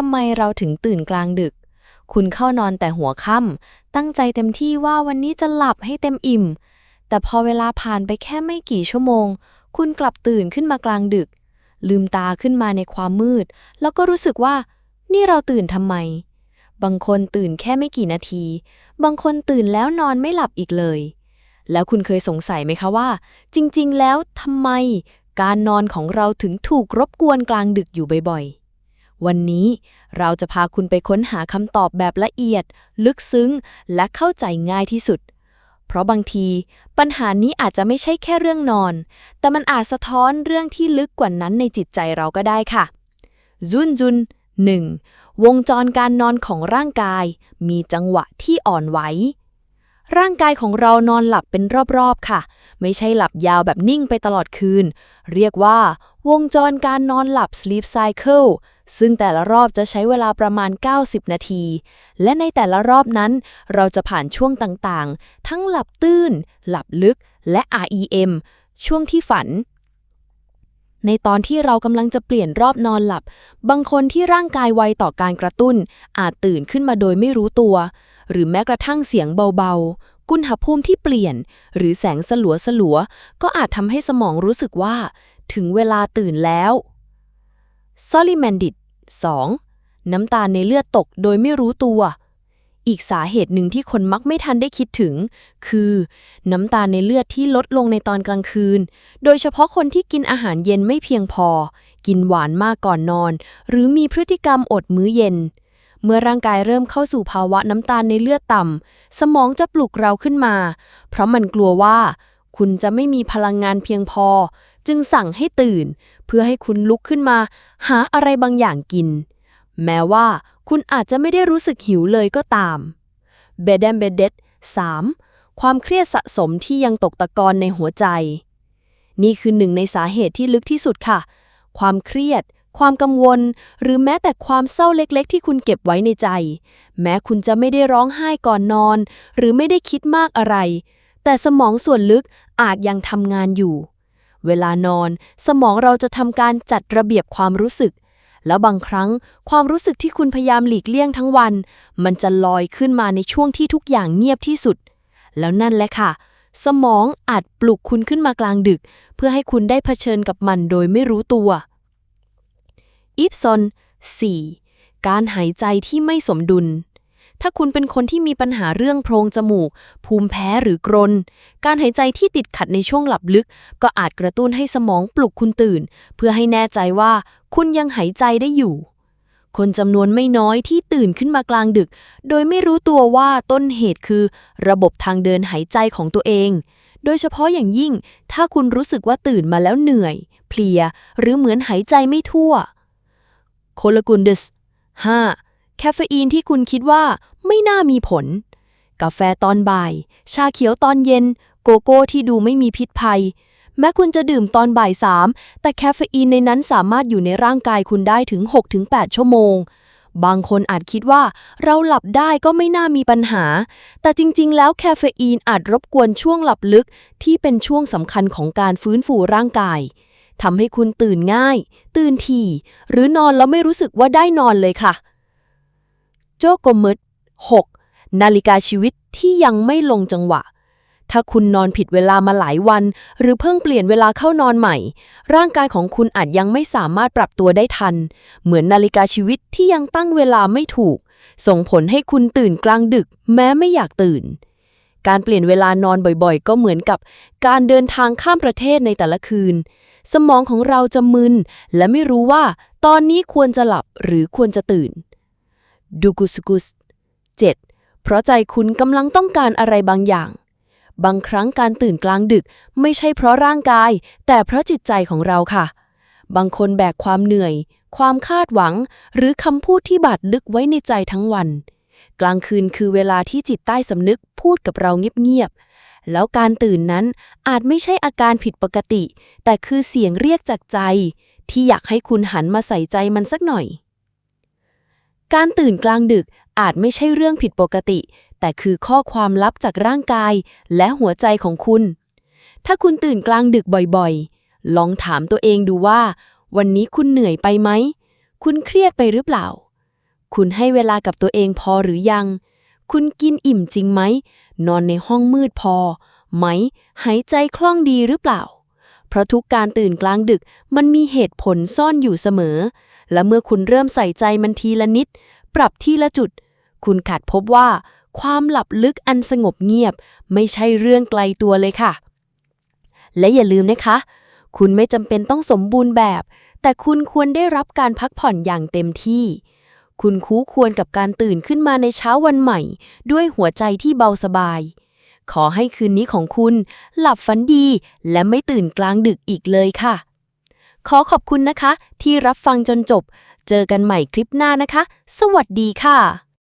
ทำไมเราถึงตื่นกลางดึก คุณเข้านอนแต่หัวค่ำตั้งใจเต็มที่ว่าวันนี้จะหลับให้เต็มอิ่ม แต่พอเวลาผ่านไปแค่ไม่กี่ชั่วโมง คุณกลับตื่นขึ้นมากลางดึก ลืมตาขึ้นมาในความมืด แล้วก็รู้สึกว่า นี่เราตื่นทำไม บางคนตื่นแค่ไม่กี่นาที บางคนตื่นแล้วนอนไม่หลับอีกเลย แล้วคุณเคยสงสัยไหมคะว่า จริง ๆ แล้วทำไมการนอนของเราถึงถูกรบกวนกลางดึกอยู่บ่อยๆ วันนี้เราจะพาคุณไปค้นหาคำตอบแบบละเอียด ลึกซึ้ง และเข้าใจง่ายที่สุด เพราะบางทีปัญหานี้อาจจะไม่ใช่แค่เรื่องนอน แต่มันอาจสะท้อนเรื่องที่ลึกกว่านั้นในจิตใจเราก็ได้ค่ะจุนจุน 1. วงจรการนอนของร่างกาย มีจังหวะที่อ่อนไหว ร่างกายของเรานอนหลับเป็นรอบๆ ค่ะ ไม่ใช่หลับยาวแบบนิ่งไปตลอดคืน เรียกว่า วงจรการนอนหลับ sleep cycle ซึ่งแต่ละรอบจะใช้เวลาประมาณ 90 นาที และในแต่ละรอบนั้น เราจะผ่านช่วงต่างๆ ทั้งหลับตื้น หลับลึก และ REM ช่วงที่ฝัน ในตอนที่เรากำลังจะเปลี่ยนรอบนอนหลับ บางคนที่ร่างกายไวต่อการกระตุ้น อาจตื่นขึ้นมาโดยไม่รู้ตัว หรือแม้กระทั่งเสียงเบาๆ กุณหภูมิที่เปลี่ยน หรือแสงสลัวสลัวๆก็อาจทำให้สมองรู้สึกว่า ถึงเวลาตื่นแล้ว ซอลิแมนดิต 2. น้ำตาลในเลือดตกโดยไม่รู้ตัว อีกสาเหตุหนึ่งที่คนมักไม่ทันได้คิดถึง คือ น้ำตาลในเลือดที่ลดลงในตอนกลางคืน โดยเฉพาะคนที่กินอาหารเย็นไม่เพียงพอ กินหวานมากก่อนนอน หรือมีพฤติกรรมอดมื้อเย็น เมื่อร่างกายเริ่มเข้าสู่ภาวะน้ำตาลในเลือดต่ำสมองจะปลุกเราขึ้นมา เพราะมันกลัวว่า คุณจะไม่มีพลังงานเพียงพอ จึงสั่งให้ตื่น เพื่อให้คุณลุกขึ้นมา หาอะไรบางอย่างกิน แม้ว่าคุณอาจจะไม่ได้รู้สึกหิวเลยก็ตามเบเดมเบเด d 3. ความเครียดสะสมที่ยังตกตะกอนในหัวใจ นี่คือหนึ่งในสาเหตุที่ลึกที่สุดค่ะ ความเครียด ความกังวล หรือแม้แต่ความเศร้าเล็กๆ ที่คุณเก็บไว้ในใจ แม้คุณจะไม่ได้ร้องไห้ก่อนนอน หรือไม่ได้คิดมากอะไร แต่สมองส่วนลึกอาจยังทำงานอยู่ เวลานอน สมองเราจะทำการจัดระเบียบความรู้สึก แล้วบางครั้งความรู้สึกที่คุณพยายามหลีกเลี่ยงทั้งวัน มันจะลอยขึ้นมาในช่วงที่ทุกอย่างเงียบที่สุด แล้วนั่นแหละค่ะ สมองอาจปลุกคุณขึ้นมากลางดึก เพื่อให้คุณได้เผชิญกับมันโดยไม่รู้ตัวอิฟซอน 4. การหายใจที่ไม่สมดุล ถ้าคุณเป็นคนที่มีปัญหาเรื่องโพรงจมูก ภูมิแพ้หรือกรน การหายใจที่ติดขัดในช่วงหลับลึก ก็อาจกระตุ้นให้สมองปลุกคุณตื่น เพื่อให้แน่ใจว่าคุณยังหายใจได้อยู่ คนจำนวนไม่น้อยที่ตื่นขึ้นมากลางดึก โดยไม่รู้ตัวว่าต้นเหตุคือ ระบบทางเดินหายใจของตัวเอง โดยเฉพาะอย่างยิ่ง ถ้าคุณรู้สึกว่าตื่นมาแล้วเหนื่อย เพลีย หรือเหมือนหายใจไม่ทั่วโคลกุนดัส 5. แคฟเฟอีนที่คุณคิดว่าไม่น่ามีผล กาแฟตอนบ่าย ชาเขียวตอนเย็น โกโก้ที่ดูไม่มีพิษภัย แม้คุณจะดื่มตอนบ่ายสามแต่แคฟเฟอีนในนั้นสามารถอยู่ในร่างกายคุณได้ถึง 6-8 ชั่วโมง บางคนอาจคิดว่าเราหลับได้ก็ไม่น่ามีปัญหา แต่จริง ๆ แล้วแคฟเฟอีนอาจรบกวนช่วงหลับลึกที่เป็นช่วงสำคัญของการฟื้นฟูร่างกายทำให้คุณตื่นง่าย ตื่นทีหรือนอนแล้วไม่รู้สึกว่าได้นอนเลยค่ะ โจโกมึด 6. นาฬิกาชีวิตที่ยังไม่ลงจังหวะ ถ้าคุณนอนผิดเวลามาหลายวัน หรือเพิ่งเปลี่ยนเวลาเข้านอนใหม่ ร่างกายของคุณอาจยังไม่สามารถปรับตัวได้ทัน เหมือนนาฬิกาชีวิตที่ยังตั้งเวลาไม่ถูก ส่งผลให้คุณตื่นกลางดึก แม้ไม่อยากตื่น การเปลี่ยนเวลานอนบ่อยๆ ก็เหมือนกับการเดินทางข้ามประเทศในแต่ละคืน สมองของเราจะมึนและไม่รู้ว่า ตอนนี้ควรจะหลับหรือควรจะตื่น ดูกุสกุส 7. เพราะใจคุณกำลังต้องการอะไรบางอย่าง บางครั้งการตื่นกลางดึกไม่ใช่เพราะร่างกาย แต่เพราะจิตใจของเราค่ะ บางคนแบกความเหนื่อย ความคาดหวัง หรือคำพูดที่บาดลึกไว้ในใจทั้งวัน กลางคืนคือเวลาที่จิตใต้สำนึกพูดกับเราเงียบๆ แล้วการตื่นนั้นอาจไม่ใช่อาการผิดปกติ แต่คือเสียงเรียกจากใจ ที่อยากให้คุณหันมาใส่ใจมันสักหน่อย การตื่นกลางดึกอาจไม่ใช่เรื่องผิดปกติ แต่คือข้อความลับจากร่างกายและหัวใจของคุณ ถ้าคุณตื่นกลางดึกบ่อยๆ ลองถามตัวเองดูว่า วันนี้คุณเหนื่อยไปไหม คุณเครียดไปหรือเปล่า คุณให้เวลากับตัวเองพอหรือยัง คุณกินอิ่มจริงไหม นอนในห้องมืดพอ ไหม หายใจคล่องดีหรือเปล่า เพราะทุกการตื่นกลางดึกมันมีเหตุผลซ่อนอยู่เสมอ และเมื่อคุณเริ่มใส่ใจมันทีละนิด ปรับทีละจุด คุณขาดพบว่า ความหลับลึกอันสงบเงียบ ไม่ใช่เรื่องไกลตัวเลยค่ะ และอย่าลืมนะคะ คุณไม่จำเป็นต้องสมบูรณ์แบบ แต่คุณควรได้รับการพักผ่อนอย่างเต็มที่ คุณคู่ควรกับการตื่นขึ้นมาในเช้าวันใหม่ ด้วยหัวใจที่เบาสบายขอให้คืนนี้ของคุณ หลับฝันดีและไม่ตื่นกลางดึกอีกเลยค่ะ ขอขอบคุณนะคะ ที่รับฟังจนจบ เจอกันใหม่คลิปหน้านะคะ สวัสดีค่ะ